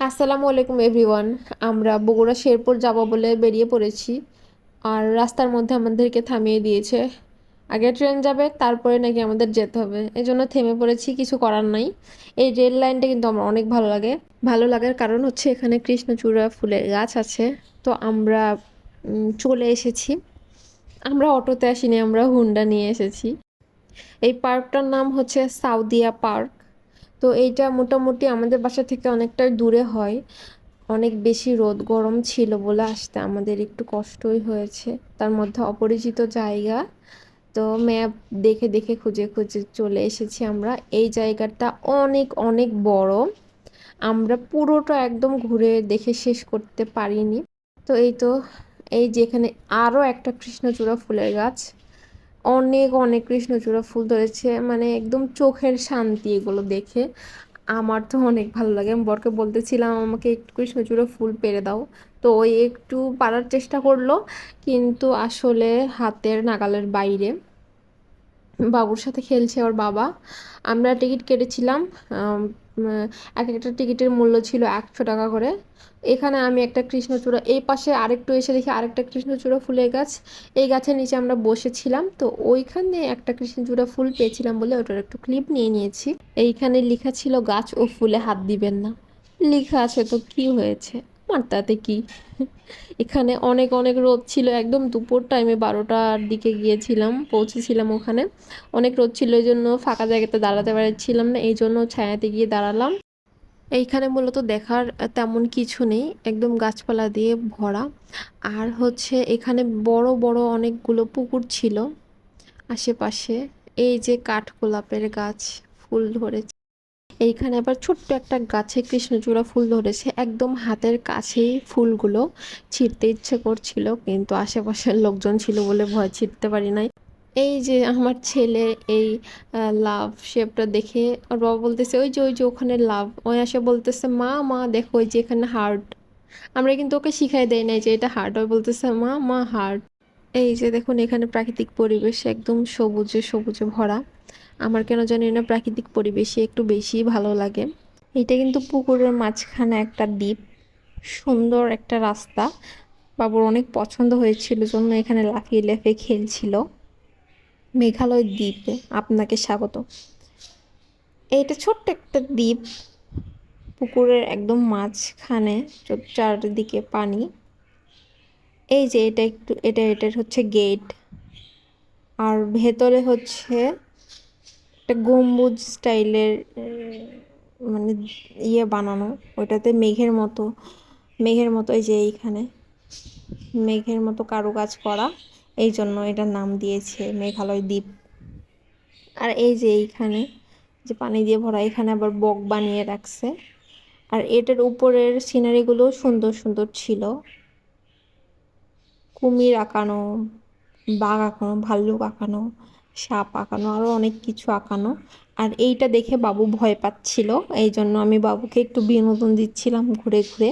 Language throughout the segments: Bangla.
আসসালামু আলাইকুম, এভরিওয়ান। আমরা বগুড়া শেরপুর যাব বলে বেরিয়ে পড়েছি। আর রাস্তার মধ্যে আমাদেরকে থামিয়ে দিয়েছে। আগে ট্রেন যাবে, তারপরে নাকি আমাদের যেতে হবে। এই জন্য থেমে পড়েছি, কিছু করার নাই। এই রেল লাইনটা কিন্তু আমার অনেক ভালো লাগে। ভালো লাগার কারণ হচ্ছে এখানে কৃষ্ণচূড়া ফুলের গাছ আছে। তো আমরা চলে এসেছি। আমরা অটোতে আসিনি, আমরা হুন্ডা নিয়ে এসেছি। এই পার্কটার নাম হচ্ছে সাউদিয়া পার্ক। তো এইটা মোটামুটি আমাদের বাসা থেকে অনেকটাই দূরে হয়। অনেক বেশি রোদ, গরম ছিল বলে আসতে আমাদের একটু কষ্টই হয়েছে। তার মধ্যে অপরিচিত জায়গা। তো ম্যাপ দেখে দেখে খুঁজে খুঁজে চলে এসেছি আমরা। এই জায়গাটা অনেক অনেক বড়। আমরা পুরোটা একদম ঘুরে দেখে শেষ করতে পারিনি। তো এই তো, এই যেখানে আরও একটা কৃষ্ণচূড়া ফুলের গাছ। অনেক অনেক কৃষ্ণচূড়া ফুল ধরেছে। মানে একদম চোখের শান্তি এগুলো দেখে। আমার তো অনেক ভালো লাগে। আমি বরকে বলতেছিলাম, আমাকে একটু কৃষ্ণচূড়া ফুল পেরে দাও। তো ওই একটু পারার চেষ্টা করল, কিন্তু আসলে হাতের নাগালের বাইরে বাবুর সাথে খেলছে ওর বাবা। আমরা টিকিট কেটেছিলাম এক একটা টিকিটের মূল্য ছিল একশো টাকা করে। এখানে আমি একটা কৃষ্ণচূড়া, এই পাশে আরেকটু এসে দেখি আরেকটা কৃষ্ণচূড়া ফুলের গাছ। এই গাছের নিচে আমরা বসেছিলাম, তো ওইখানে একটা কৃষ্ণচূড়া ফুল পেয়েছিলাম বলে ওটার একটু ক্লিপ নিয়ে নিয়েছি। এইখানে লেখা ছিল, গাছ ও ফুলে হাত দিবেন না। লেখা আছে, তো কি হয়েছে? আমার তাতে কি? এখানে অনেক অনেক রোদ ছিল। একদম দুপুর টাইমে বারোটার দিকে গিয়েছিলাম, পৌঁছেছিলাম ওখানে। অনেক রোদ ছিল, এই জন্য ফাঁকা জায়গাতে দাঁড়াতে পারছিলাম না, এই জন্য ছায়াতে গিয়ে দাঁড়ালাম। এইখানে মূলত দেখার তেমন কিছু নেই, একদম গাছপালা দিয়ে ভরা। আর হচ্ছে এখানে বড় বড় অনেকগুলো পুকুর ছিল আশেপাশে। এই যে কাঠগোলাপের গাছ, ফুল ধরেছে। এইখানে আবার ছোট্ট একটা গাছে কৃষ্ণচূড়া ফুল ধরেছে। একদম হাতের কাছেই ফুলগুলো ছিঁড়তে ইচ্ছে করছিল, কিন্তু আশেপাশের লোকজন ছিল বলে ভয় ছিঁড়তে পারি নাই। এই যে আমার ছেলে, এই লাভ শেপটা দেখে ওর বাবা বলতেছে, ওই যে ওই যে ওখানে লাভ। ওই আসে বলতেছে, মা মা, দেখো ওই যে এখানে হার্ট। আমরা কিন্তু ওকে শিখাই দেয় নাই যে এটা হার্ট। ওই বলতেছে, মা মা, হার্ট। এই যে দেখুন এখানে প্রাকৃতিক পরিবেশ একদম সবুজে সবুজে ভরা। আমার কেন জানি না প্রাকৃতিক পরিবেশে একটু বেশি ভালো লাগে। এটা কিন্তু পুকুরের মাঝখানে একটা দ্বীপ, সুন্দর একটা রাস্তা। বাবুর অনেক পছন্দ হয়েছিল, জন্য এখানে লাফিয়ে লাফিয়ে খেলছিল। মেঘালয় দ্বীপে আপনাকে স্বাগত। এইটা ছোট্ট একটা দ্বীপ, পুকুরের একদম মাঝখানে চারদিকে পানি। এই যে এটা একটু, এটা এটার হচ্ছে গেট। আর ভেতরে হচ্ছে একটা গম্বুজ স্টাইলের মানে ইয়ে বানানো, ওইটাতে মেঘের মতো মেঘের মতো এই যে এইখানে, মেঘের মতো কারুকাজ করা, এই জন্য এটার নাম দিয়েছে মেঘালয় দ্বীপ। আর এই যে এইখানে, যে পানি দিয়ে ভরা, এখানে আবার বক বানিয়ে রাখছে। আর এটার উপরের সিনারিগুলো সুন্দর সুন্দর ছিল। কুমির আঁকানো, বাঘ আঁকানো, ভাল্লুক আঁকানো সাপ আঁকানো আরও অনেক কিছু আঁকানো। আর এইটা দেখে বাবু ভয় পাচ্ছিল এই জন্য আমি বাবুকে একটু বিনোদন দিচ্ছিলাম ঘুরে ঘুরে।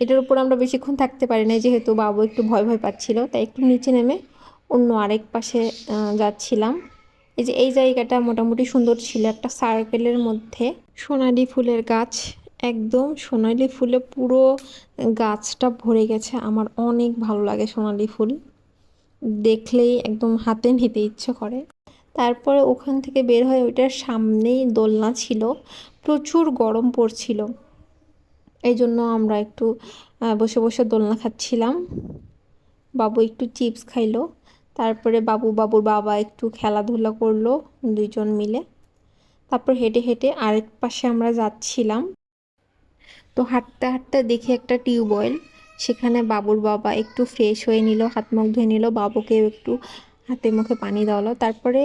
এটার উপর আমরা বেশিক্ষণ থাকতে পারি না যেহেতু বাবু একটু ভয় ভয় পাচ্ছিল, তাই একটু নিচে নেমে অন্য আরেক পাশে যাচ্ছিলাম। এই যে এই জায়গাটা মোটামুটি সুন্দর ছিল, একটা সার্কেলের মধ্যে। সোনালি ফুলের গাছ, একদম সোনালি ফুলে পুরো গাছটা ভরে গেছে। আমার অনেক ভালো লাগে সোনালি ফুল। দেখলেই একদম হাতে নিতে ইচ্ছে করে। তারপরে ওখান থেকে বের হয়ে ওইটার সামনেই দোলনা ছিল। প্রচুর গরম পড়ছিল। এই জন্য আমরা একটু বসে বসে দোলনা খাচ্ছিলাম। বাবু একটু চিপস খাইলো। তারপরে বাবু, বাবুর বাবা একটু খেলাধুলা করল দুইজন মিলে। তারপর হেঁটে হেঁটে আরেক পাশে আমরা যাচ্ছিলাম। তো হাঁটতে হাঁটতে দেখি একটা টিউবওয়েল। সেখানে বাবুর বাবা একটু ফ্রেশ হয়ে নিল, হাত মুখ ধুয়ে নিল, বাবুকেও একটু হাতে মুখে পানি দেওয়ালো। তারপরে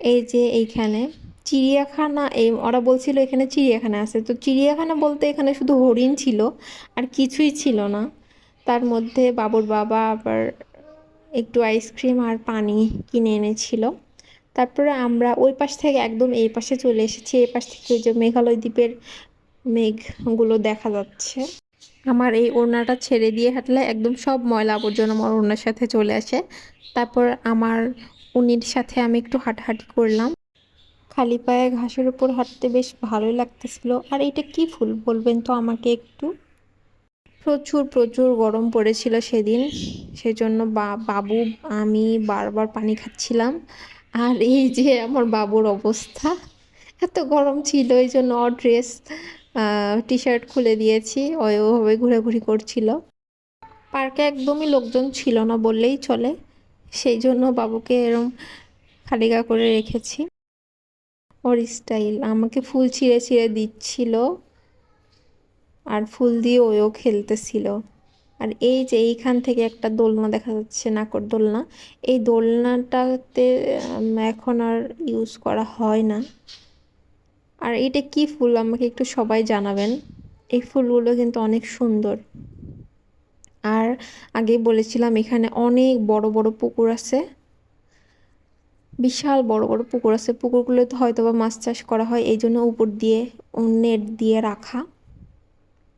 এই যে এইখানে চিড়িয়াখানা, এই ওরা বলছিল এখানে চিড়িয়াখানা আছে। তো চিড়িয়াখানা বলতে এখানে শুধু হরিণ ছিল, আর কিছুই ছিল না। তার মধ্যে বাবুর বাবা আবার একটু আইসক্রিম আর পানি কিনে এনেছিল। তারপরে আমরা ওই পাশ থেকে একদম এই পাশে চলে এসেছি। এই পাশ থেকে যে মেঘালয় দ্বীপের মেঘগুলো দেখা যাচ্ছে। আমার এই ওড়নাটা ছেড়ে দিয়ে হাঁটলে একদম সব ময়লা আবর্জনা আমার ওড়নার সাথে চলে আসে। তারপর আমার উনির সাথে আমি একটু হাঁটাহাঁটি করলাম। খালি পায়ে ঘাসের উপর হাঁটতে বেশ ভালোই লাগতেছিল। আর এটা কি ফুল বলবেন তো আমাকে একটু? প্রচুর প্রচুর গরম পড়েছিল সেদিন। সেজন্য বাবু, আমি বারবার পানি খাচ্ছিলাম। আর এই যে আমার বাবুর অবস্থা। এত গরম ছিল, এই জন্য ড্রেস টি শার্ট খুলে দিয়েছি, ওই ওভাবে ঘোরাঘুরি করছিল। পার্কে একদমই লোকজন ছিল না বললেই চলে, সেই জন্য বাবুকে এরম খালিগা করে রেখেছি। ওর স্টাইল আমাকে ফুল ছিঁড়ে ছিঁড়ে দিচ্ছিল, আর ফুল দিয়ে ওও খেলতেছিল। আর এই যে এইখান থেকে একটা দোলনা দেখা যাচ্ছে, নাকর দোলনা, এই দোলনাটাতে এখন আর ইউজ করা হয় না। আর এটা কি ফুল? আমাকে একটু সবাই জানাবেন। এই ফুলগুলো কিন্তু অনেক সুন্দর। আর আগেই বলেছিলাম, এখানে অনেক বড় বড় পুকুর আছে। বিশাল বড় বড় পুকুর আছে। পুকুরগুলোতে হয়তো বা মাছ চাষ করা হয়। এই জন্য উপর দিয়ে নেট দিয়ে রাখা।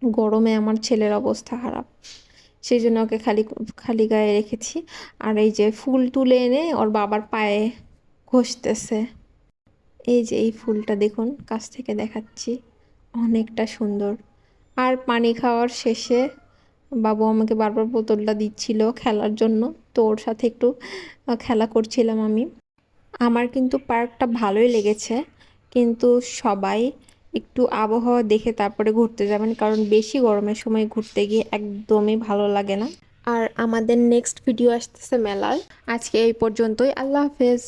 গরমে আমার ছেলের অবস্থা খারাপ। সেই জন্য ওকে খালি খালি গায়ে রেখেছি। আর এই যে ফুল তুলে এনে ওর বাবার পায়ে ঘষতেছে। এই যে এই ফুলটা দেখুন, কাছ থেকে দেখাচ্ছি। অনেকটা সুন্দর। আর পানি খাওয়ার শেষে বাবু আমাকে বারবার বোতলটা দিচ্ছিল খেলার জন্য, তো ওর সাথে একটু খেলা করছিলাম আমি। আমার কিন্তু পার্কটা ভালোই লেগেছে, কিন্তু সবাই একটু আবহাওয়া দেখে তারপরে ঘুরতে যাবেন, কারণ বেশি গরমের সময় ঘুরতে গিয়ে একদমই ভালো লাগে না। আর আমাদের নেক্সট ভিডিও আসতেছে মেলার আজকে এই পর্যন্তই, আল্লাহ হাফেজ।